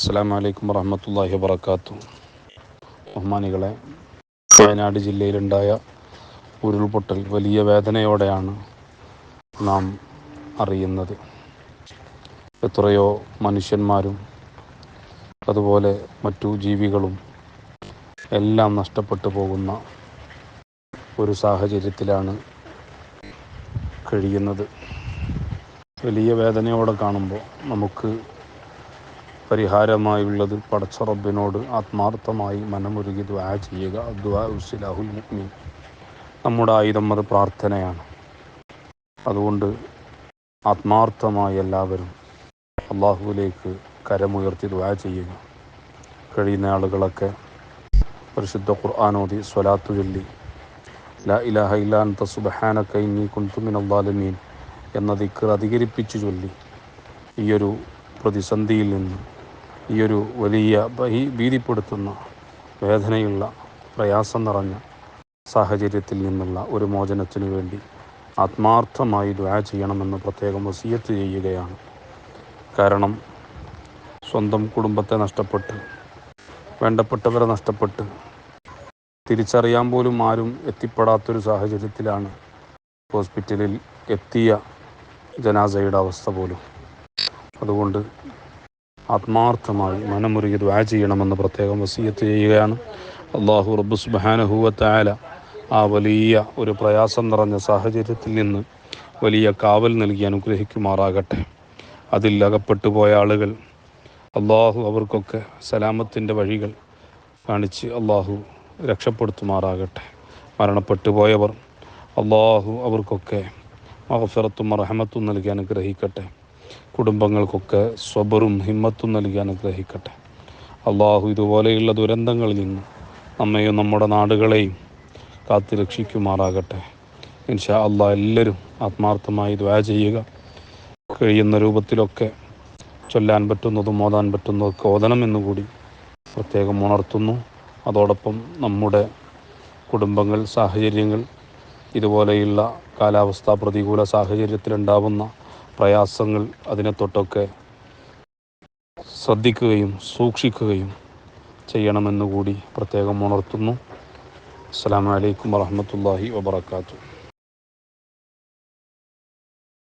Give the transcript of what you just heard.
അസ്സാം വലൈക്കും വറഹമത്തല്ലാഹി വാബർക്കാത്തു ബഹുമാനികളെ വയനാട് ജില്ലയിലുണ്ടായ ഉരുൾപൊട്ടൽ വലിയ വേദനയോടെയാണ് നാം അറിയുന്നത്. എത്രയോ മനുഷ്യന്മാരും അതുപോലെ മറ്റു ജീവികളും എല്ലാം നഷ്ടപ്പെട്ടു പോകുന്ന ഒരു സാഹചര്യത്തിലാണ് കഴിയുന്നത്. വലിയ വേദനയോടെ കാണുമ്പോൾ നമുക്ക് പരിഹാരമായുള്ളത് പടച്ച റബ്ബിനോട് ആത്മാർത്ഥമായി മനമുരുകി ദ്വാ ചെയ്യുക. ദ്വാ ഉസ്ലാഹുൽ മുഅ്മിൻ. നമ്മുടെ ആയുധം അത് പ്രാർത്ഥനയാണ്. അതുകൊണ്ട് ആത്മാർത്ഥമായി എല്ലാവരും അള്ളാഹുവിലേക്ക് കരമുയർത്തി ദ്വാ ചെയ്യുക. കഴിയുന്ന ആളുകളൊക്കെ പരിശുദ്ധ ഖുർആാനോദി സ്വലാത്തു ചൊല്ലി. ലാ ഇലാഹ ഇല്ലാത്ത സുബ്ഹാനക ഇന്നി കുന്തുമിൻ അള്ളാലമീൻ എന്ന ദിക്കർ അധികരിപ്പിച്ചു ചൊല്ലി. ഈയൊരു പ്രതിസന്ധിയിൽ നിന്ന് ഈയൊരു വലിയ ഈ ഭീതിപ്പെടുത്തുന്ന വേദനയുള്ള പ്രയാസം നിറഞ്ഞ സാഹചര്യത്തിൽ നിന്നുള്ള ഒരു മോചനത്തിനു വേണ്ടി ആത്മാർത്ഥമായി ദ്വാ ചെയ്യണമെന്ന് പ്രത്യേകം വസീയത്ത് ചെയ്യുകയാണ്. കാരണം സ്വന്തം കുടുംബത്തെ നഷ്ടപ്പെട്ട് വേണ്ടപ്പെട്ടവരെ നഷ്ടപ്പെട്ട് തിരിച്ചറിയാൻ പോലും ആരും എത്തിപ്പെടാത്തൊരു സാഹചര്യത്തിലാണ് ഹോസ്പിറ്റലിൽ എത്തിയ ജനാസയുടെ അവസ്ഥ പോലും. അതുകൊണ്ട് ആത്മാർത്ഥമായി മനമുരുകി ദ്വാ ചെയ്യണമെന്ന് പ്രത്യേകം വസീയത്ത് ചെയ്യുകയാണ്. അള്ളാഹു റബ്ബു സുബാനഹുവത്തായാല ആ വലിയ ഒരു പ്രയാസം നിറഞ്ഞ സാഹചര്യത്തിൽ നിന്ന് വലിയ കാവൽ നൽകി അനുഗ്രഹിക്കുമാറാകട്ടെ. അതിൽ അകപ്പെട്ടു പോയ ആളുകൾ അള്ളാഹു അവർക്കൊക്കെ സലാമത്തിന്റെ വഴികൾ കാണിച്ച് അള്ളാഹു രക്ഷപ്പെടുത്തുമാറാകട്ടെ. മരണപ്പെട്ടു പോയവർ അള്ളാഹു അവർക്കൊക്കെ മഹഫിറത്തും റഹമത്തും നൽകി അനുഗ്രഹിക്കട്ടെ. കുടുംബങ്ങൾക്കൊക്കെ സ്വബറും ഹിമ്മത്തും നൽകി അനുഗ്രഹിക്കട്ടെ. അള്ളാഹു ഇതുപോലെയുള്ള ദുരന്തങ്ങളിൽ നിന്ന് നമ്മയും നമ്മുടെ നാടുകളെയും കാത്തു രക്ഷിക്കുമാറാകട്ടെ. ഇൻഷാ അള്ളാഹ് എല്ലാവരും ആത്മാർത്ഥമായി ദ്വാ ചെയ്യുക. കഴിയുന്ന രൂപത്തിലൊക്കെ ചൊല്ലാൻ പറ്റുന്നതും ഓതാൻ പറ്റുന്നതൊക്കെ ഓതണമെന്നുകൂടി പ്രത്യേകം ഉണർത്തുന്നു. അതോടൊപ്പം നമ്മുടെ കുടുംബങ്ങൾ സാഹചര്യങ്ങൾ ഇതുപോലെയുള്ള കാലാവസ്ഥ പ്രതികൂല സാഹചര്യത്തിലുണ്ടാവുന്ന പ്രയാസങ്ങൾ അതിനെ തൊട്ടൊക്കെ ശ്രദ്ധിക്കുകയും സൂക്ഷിക്കുകയും ചെയ്യണമെന്നുകൂടി പ്രത്യേകം ഉണർത്തുന്നു. അസ്സാം വലൈക്കും വാഹമത്തല്ലാഹി വാബർക്കാത്തു